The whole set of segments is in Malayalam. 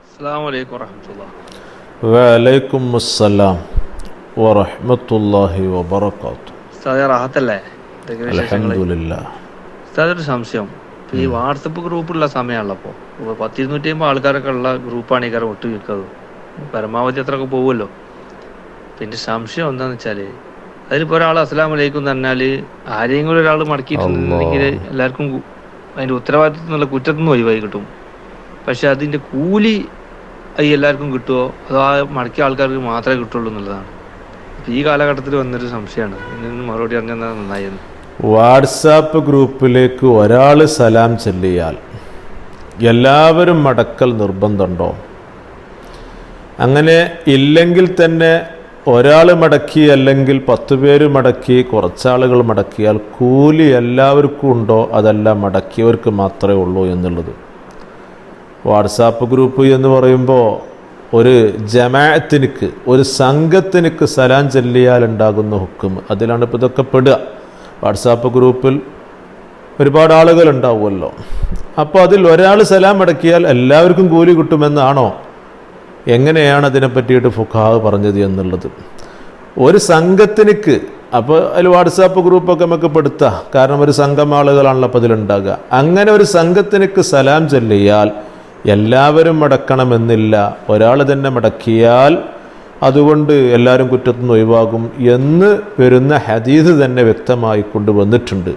അസ്സാം വലൈക്കും വറഹമത്തുള്ള. വലൈക്കും അസ്സലാം വറഹ്മത്തുള്ളാഹി വബറകാത്തു ഉസ്താദെ റാഹത്തല്ലേ? ഒരു സംശയം. ഈ വാട്സപ്പ് ഗ്രൂപ്പുള്ള സമയമാണല്ലോ അപ്പോൾ പത്തിരുന്നൂറ്റി അമ്പത് ആൾക്കാരൊക്കെ ഉള്ള ഗ്രൂപ്പാണ് ഈ കാര്യം ഒട്ടു നിൽക്കുന്നത് പരമാവധി അത്രയൊക്കെ പോകുമല്ലോ പിന്നെ സംശയം എന്താണെന്ന് വെച്ചാൽ അതിലിപ്പോൾ ഒരാൾ അസ്സലാം വലൈക്കും പറഞ്ഞാൽ ആരെങ്കിലും ഒരാൾ മടക്കിയിട്ടുണ്ടെങ്കിൽ എല്ലാവർക്കും അതിന്റെ അതിന്റെ എന്നുള്ള കുറ്റത്തുനിന്ന് ഒഴിവായി കിട്ടും. പക്ഷെ അതിന്റെ കൂലി അത് എല്ലാവർക്കും കിട്ടുമോ അതോ ആ മടക്കിയ ആൾക്കാർക്ക് മാത്രമേ കിട്ടുള്ളൂ എന്നുള്ളതാണ്. ഈ കാലഘട്ടത്തിൽ വന്നൊരു സംശയമാണ്. ഇതിന് മറുപടി അറിഞ്ഞാൽ നന്നായിരുന്നു. വാട്സാപ്പ് ഗ്രൂപ്പിലേക്ക് ഒരാൾ സലാം ചെല്ലിയാൽ എല്ലാവരും മടക്കൽ നിർബന്ധമുണ്ടോ? അങ്ങനെ ഇല്ലെങ്കിൽ തന്നെ ഒരാൾ മടക്കി അല്ലെങ്കിൽ പത്ത് പേര് മടക്കി കുറച്ചാളുകൾ മടക്കിയാൽ കൂലി എല്ലാവർക്കും ഉണ്ടോ? അതല്ല മടക്കിയവർക്ക് മാത്രമേ ഉള്ളൂ എന്നുള്ളത്. വാട്സാപ്പ് ഗ്രൂപ്പ് എന്ന് പറയുമ്പോൾ ഒരു ജമാഅത്തിനിക്ക് ഒരു സംഘത്തിനിക്ക് സലാം ചൊല്ലിയാൽ ഉണ്ടാകുന്ന ഹുക്കും. അതിലാണ് ഇപ്പോൾ ഇതൊക്കെ പെടുക. വാട്സാപ്പ് ഗ്രൂപ്പിൽ ഒരുപാട് ആളുകൾ ഉണ്ടാവുമല്ലോ. അപ്പോൾ അതിൽ ഒരാൾ സലാം അടക്കിയാൽ എല്ലാവർക്കും കൂലി കിട്ടുമെന്നാണോ? എങ്ങനെയാണ് അതിനെ പറ്റിയിട്ട് ഫുഖാവ് പറഞ്ഞത് എന്നുള്ളത്? ഒരു സംഘത്തിനിക്ക് അപ്പോൾ അതിൽ വാട്സാപ്പ് ഗ്രൂപ്പൊക്കെ നമുക്ക് പെടുത്താം. കാരണം ഒരു സംഘം ആളുകളാണല്ലോ അപ്പോൾ അതിലുണ്ടാകുക അങ്ങനെ ഒരു സംഘത്തിനിക്ക് സലാം ചൊല്ലിയാൽ എല്ലാവരും മടക്കണമെന്നില്ല. ഒരാൾ തന്നെ മടക്കിയാൽ അതുകൊണ്ട് എല്ലാവരും കുറ്റത്തു നിന്ന് ഒഴിവാകും എന്ന് വരുന്ന ഹദീസ് തന്നെ വ്യക്തമായി കൊണ്ടുവന്നിട്ടുണ്ട്.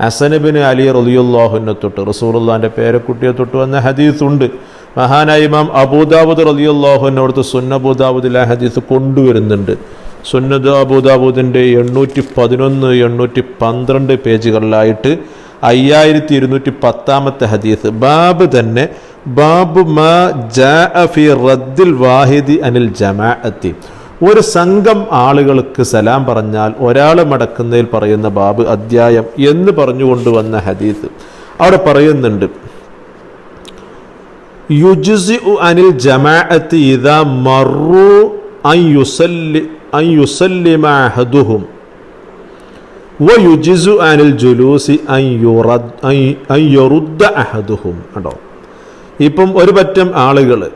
അസനബിന് അലി റലിയുല്ലാഹുവിനെ തൊട്ട് റസൂറുല്ലാന്റെ പേരക്കുട്ടിയെ തൊട്ട് വന്ന ഹദീസ് ഉണ്ട് മഹാനായ ഇമാം അബൂദാബുദ് റലിയുല്ലാഹുവിനോടത്ത് സുന്നബൂദാബുദിൽ ആ ഹദീസ് കൊണ്ടുവരുന്നുണ്ട്. സുന്നദ് അബൂദാബുദിന്റെ എണ്ണൂറ്റി പതിനൊന്ന് എണ്ണൂറ്റി പന്ത്രണ്ട് പേജുകളിലായിട്ട് അയ്യായിരത്തി ഇരുന്നൂറ്റി പത്താമത്തെ ഹദീസ്. ബാബ് തന്നെ ബാബു മാ ജാഅ ഫി റദ്ദിൽ വാഹിദി അനിൽ ജമാഅത്തി. ഒരു സംഘം ആളുകൾക്ക് സലാം പറഞ്ഞാൽ ഒരാൾ മടക്കുന്നതിൽ പറയുന്ന ബാബ് അദ്ധ്യായം എന്ന് പറഞ്ഞുകൊണ്ട് വന്ന ഹദീസ്. അവിടെ പറയുന്നുണ്ട് യുജ്സി അനിൽ ജമാഅത്തി ഇദാ മറു അൻ യുസല്ലി അൻ യുസല്ലിമ അഹദുഹും. വയുജിസു അനിൽ അഹദുഹും കണ്ടോ? ഇപ്പം ഒരു പറ്റം ആളുകൾ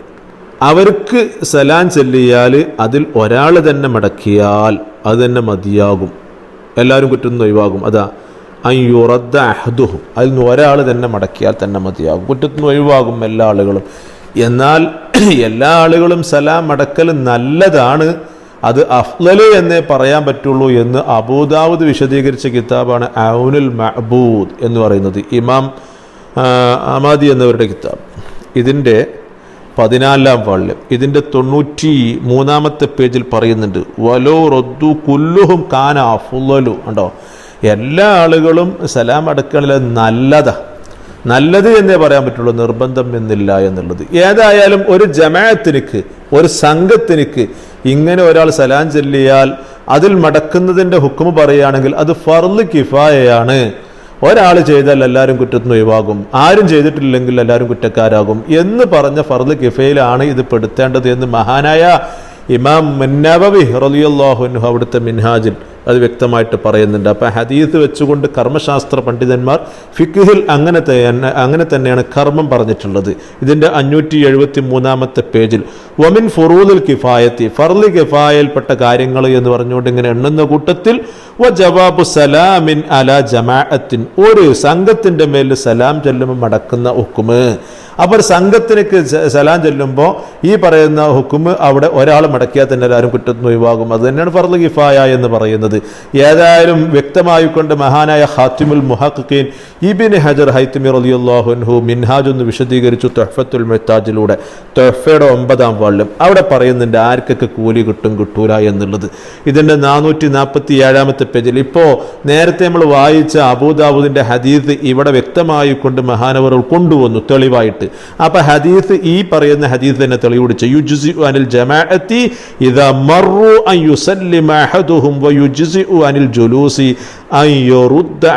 അവർക്ക് സലാം ചെല്ലിയാൽ അതിൽ ഒരാൾ തന്നെ മടക്കിയാൽ അത് തന്നെ മതിയാകും. എല്ലാവരും കുറ്റം ഒഴിവാകും. അതാ അയ്യുറദ്ദ അഹദുഹും. അതിൽ നിന്ന് ഒരാൾ തന്നെ മടക്കിയാൽ തന്നെ മതിയാകും. കുറ്റത്തുനിന്ന് ഒഴിവാകും എല്ലാ ആളുകളും. എന്നാൽ എല്ലാ ആളുകളും സലാം മടക്കൽ നല്ലതാണ്. അത് അഫ്ലല് എന്നേ പറയാൻ പറ്റുള്ളൂ എന്ന് അബൂദാവൂദ് വിശദീകരിച്ച കിതാബാണ് ഔനുൽ മഹബൂദ് എന്ന് പറയുന്നത്. ഇമാം അമാദി എന്നവരുടെ കിതാബ്. ഇതിന്റെ പതിനാലാം വാള്യം. ഇതിന്റെ തൊണ്ണൂറ്റി മൂന്നാമത്തെ പേജിൽ പറയുന്നുണ്ട് വലോ റദ്ദു കുല്ലുഹും കാന അഫുല്ലു. ഉണ്ടോ എല്ലാ ആളുകളും സലാം അടക്കണില്ല നല്ലത. നല്ലത് എന്നേ പറയാൻ പറ്റുള്ളൂ നിർബന്ധം എന്നില്ല എന്നുള്ളത്. ഏതായാലും ഒരു ജമാഅത്തിനിക്ക് ഒരു സംഘത്തിനിക്ക് ഇങ്ങനെ ഒരാൾ സലാം ചൊല്ലിയാൽ അതിൽ മടക്കുന്നതിന്റെ ഹുക്കുമ് പറയുകയാണെങ്കിൽ അത് ഫർദ് കിഫായയാണ്. ഒരാൾ ചെയ്താൽ എല്ലാവരും കുറ്റത്തിന് ഒഴിവാകും. ആരും ചെയ്തിട്ടില്ലെങ്കിൽ എല്ലാവരും കുറ്റക്കാരാകും. എന്ന് പറഞ്ഞ ഫർദ് കിഫയിലാണ് ഇത് പെടുത്തേണ്ടത് എന്ന് മഹാനായ ഇമാം മുന്നബി റലിയല്ലാഹുനു അവിടുത്തെ മിൻഹാജിൽ അത് വ്യക്തമായിട്ട് പറയുന്നുണ്ട്. അപ്പം ഹദീസ് വെച്ചുകൊണ്ട് കർമ്മശാസ്ത്ര പണ്ഡിതന്മാർ ഫിഖിൽ അങ്ങനെ തന്നെ അങ്ങനെ തന്നെയാണ് കർമ്മം പറഞ്ഞിട്ടുള്ളത്. ഇതിന്റെ അഞ്ഞൂറ്റി എഴുപത്തി മൂന്നാമത്തെ പേജിൽ വമിൻ ഫുറൂദുൽ കിഫായത്തി ഫർലി കിഫായയിൽപ്പെട്ട കാര്യങ്ങൾ എന്ന് പറഞ്ഞുകൊണ്ട് ഇങ്ങനെ എണ്ണുന്ന കൂട്ടത്തിൽ വ ജവാബു സലാമിൻ അല ജമാഅത്തിൻ ഒരു സംഘത്തിന്റെ മേൽ സലാം ചൊല്ലുമ്പോൾ മടക്കുന്ന ഹുക്കുമ്. അപ്പോൾ സംഘത്തിനേക്ക് സലാം ചൊല്ലുമ്പോൾ ഈ പറയുന്ന ഹുക്കുമ് അവിടെ ഒരാൾ മടക്കിയാൽ തന്നെ എല്ലാവരും കുറ്റത്തിന് ഒഴിവാകും. അത് തന്നെയാണ് ഫർദ് കിഫായ എന്ന് പറയുന്നത്. ഏതായാലും വ്യക്തമായിക്കൊണ്ട് മഹാനായ ഹാത്തിമുൽ മുഹഖീൻ ഇബിൻ ഹജർ ഹൈത്തിമിർ റലിയുല്ലാഹുൻഹു മിൻഹാജ് ഒന്ന് വിശദീകരിച്ചു തൊഹഫത്തുൽ മെത്താജിലൂടെ തൊഹഫയുടെ ഒമ്പതാം വാള്യം അവിടെ പറയുന്നുണ്ട് ആർക്കൊക്കെ കൂലി കിട്ടും കിട്ടൂല എന്നുള്ളത്. ഇതിന്റെ നാനൂറ്റി നാൽപ്പത്തി ഏഴാമത്തെ പേജിൽ ഇപ്പോൾ നേരത്തെ നമ്മൾ വായിച്ച അബൂദാബുദിന്റെ ഹദീസ് ഇവിടെ വ്യക്തമായി കൊണ്ട് മഹാനവർ കൊണ്ടുവന്നു തെളിവായിട്ട്. അപ്പം ഹദീസ് ഈ പറയുന്ന ഹദീസ് തന്നെ തെളിവുടിച്ച് യുജ്സി അനിൽ ജമാഅത്തി ഇദാ മറു അൻ യുസല്ലിമ അഹദുഹും വയുജ്സി അനിൽ ജുലൂസി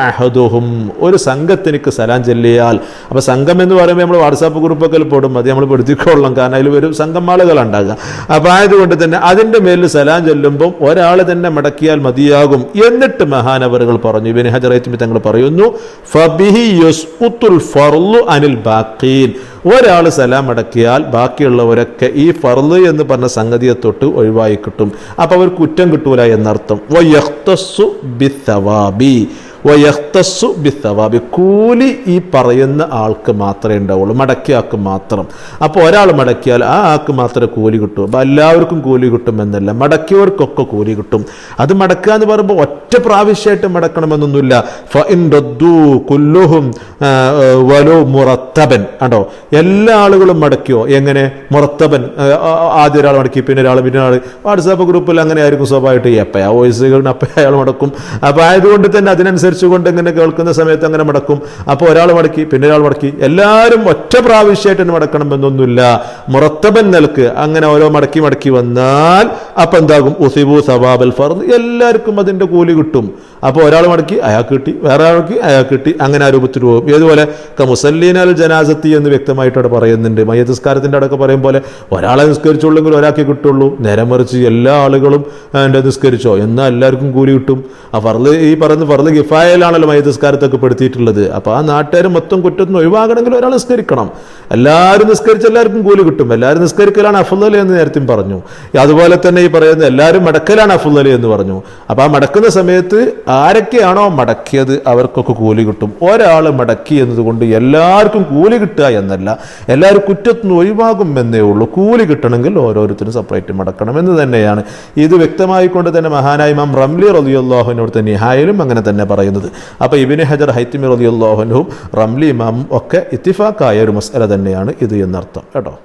അഹദുഹും. ഒരു സംഘത്തിനക്ക് സലാം ചെല്ലിയാൽ അപ്പോൾ സംഘം എന്ന് പറയുമ്പോൾ നമ്മൾ വാട്സാപ്പ് ഗ്രൂപ്പൊക്കെ പോടും അത് നമ്മൾ പെടുത്തിക്കൊള്ളാം കാരണം അതിൽ വരും സംഘം ആളുകൾ ആളുകളുണ്ടാകുക. അപ്പം ആയതുകൊണ്ട് തന്നെ അതിന്റെ മേലിൽ സലാം ചൊല്ലുമ്പം ഒരാൾ തന്നെ മടക്കിയാൽ മതിയാകും എന്നിട്ട് മഹാനവറുകൾ പറഞ്ഞു. ഇബിന് ഹജറേറ്റ് തങ്ങൾ പറയുന്നു ഫബിഹി യസ്ഉത്തുൽ ഫർലു അനിൽ ബാക്കീൻ ഒരാൾ സലാം അടക്കിയാൽ ബാക്കിയുള്ളവരൊക്കെ ഈ ഫർൾ എന്ന് പറഞ്ഞ സംഗതിയെ തൊട്ട് ഒഴിവായി കിട്ടും. അപ്പോൾ അവർ കുറ്റം കിട്ടൂല എന്നർത്ഥം. വയഖ്തസ്സു ബിത്തവാബി വയഖ്തസ്സു ബിത്തവാബി കൂലി ഈ പറയുന്ന ആൾക്ക് മാത്രമേ ഉണ്ടാവുള്ളൂ. മടക്കിയ ആൾക്ക് മാത്രം. അപ്പോൾ ഒരാൾ മടക്കിയാൽ ആ ആൾക്ക് മാത്രമേ കൂലി കിട്ടൂ. അപ്പോൾ എല്ലാവർക്കും കൂലി കിട്ടുമെന്നല്ല. മടക്കിയവർക്കൊക്കെ കൂലി കിട്ടും. അത് മടക്കുക എന്ന് പറയുമ്പോൾ ഒറ്റ പ്രാവശ്യമായിട്ട് മടക്കണമെന്നൊന്നുമില്ല. ഫ ഇൻ കുല്ലുഹും വലു മുറത്തബൻ. ആണോ എല്ലാ ആളുകളും മടക്കിയോ? എങ്ങനെ? മുറത്തബൻ ആദ്യം ഒരാൾ മടക്കി പിന്നെ ഒരാൾ പിന്നെ ഒരാൾ. വാട്സാപ്പ് ഗ്രൂപ്പിൽ അങ്ങനെ ആയിരിക്കും സ്വാഭാവികമായിട്ട് ആ വോയിസുകളിന് അപ്പം അയാൾ മടക്കും. അപ്പോൾ ആയതുകൊണ്ട് തന്നെ അതിനനുസരിച്ച് കൊണ്ട് ഇങ്ങനെ കേൾക്കുന്ന സമയത്ത് അങ്ങനെ മടക്കും. അപ്പോൾ ഒരാൾ മടക്കി പിന്നെ ഒരാൾ മടക്കി. എല്ലാവരും ഒറ്റ പ്രാവശ്യമായിട്ട് തന്നെ മടക്കണമെന്നൊന്നുമില്ല. മുറത്തബൻ നിലയ്ക്ക് അങ്ങനെ ഓരോ മടക്കി മടക്കി വന്നാൽ അപ്പം എന്താകും? ഉസിബു സവാബൽ ഫർദ്. എല്ലാവർക്കും അതിന്റെ കൂലി കിട്ടും. അപ്പോൾ ഒരാൾ മടക്കി അയാൾ കിട്ടി. വേറെ ആൾക്ക് അയാൾക്ക് കിട്ടി. അങ്ങനെ ആ രൂപത്തിൽ പോകും. ഏതുപോലെ? മുസല്ലീൻ അൽ ജനാസത്തി എന്ന് വ്യക്തമായിട്ട് അവിടെ പറയുന്നുണ്ട്. മയ്യസ്കാരത്തിന്റെ അടക്കം പറയും പോലെ ഒരാളെ നിസ്കരിച്ചുള്ളെങ്കിൽ ഒരാൾക്ക് കിട്ടുള്ളൂ. നേരം മറിച്ച് എല്ലാ ആളുകളും എന്റെ നിസ്കരിച്ചോ. എന്നാൽ എല്ലാവർക്കും കൂലി കിട്ടും. ആ ഫർദ് ഈ പറയുന്ന ഫർദ് ഗിഫായയിലാണല്ലോ മയ്യസ്കാരത്തൊക്കെ പെടുത്തിയിട്ടുള്ളത്. അപ്പോൾ ആ നാട്ടുകാർ മൊത്തം കുറ്റത്തിന് ഒഴിവാകണമെങ്കിൽ ഒരാൾ നിസ്കരിക്കണം. എല്ലാവരും നിസ്കരിച്ച് എല്ലാവർക്കും കൂലി കിട്ടും. എല്ലാവരും നിസ്കരിക്കലാണ് അഫുദൽ എന്ന് നേരത്തെ പറഞ്ഞു. അതുപോലെ തന്നെ ഈ പറയുന്ന എല്ലാവരും മടക്കലാണ് അഫുദൽ എന്ന് പറഞ്ഞു. അപ്പോൾ ആ മടക്കുന്ന സമയത്ത് ആരൊക്കെയാണോ മടക്കിയത് അവർക്കൊക്കെ കൂലി കിട്ടും. ഒരാൾ മടക്കി എന്നതുകൊണ്ട് എല്ലാവർക്കും കൂലി കിട്ടുക എന്നല്ല എല്ലാവരും കുറ്റത്തിന് ഒഴിവാകും എന്നേ ഉള്ളൂ. കൂലി കിട്ടണമെങ്കിൽ ഓരോരുത്തരും സെപ്പറേറ്റ് മടക്കണം എന്ന് തന്നെയാണ്. ഇത് വ്യക്തമായിക്കൊണ്ട് തന്നെ മഹാനായ ഇമാം റംലി റലിയുല്ലാഹുവിനോട് തന്നെ നിഹായിലും അങ്ങനെ തന്നെ പറയുന്നത്. അപ്പോൾ ഇബിന് ഹജർ ഹൈത്തിമി റലിയുള്ളാഹുനും റംലി ഇമാം ഒക്കെ ഇത്തിഫാക്കായ ഒരു മസ്അല തന്നെയാണ് ഇത് എന്നർത്ഥം. കേട്ടോ?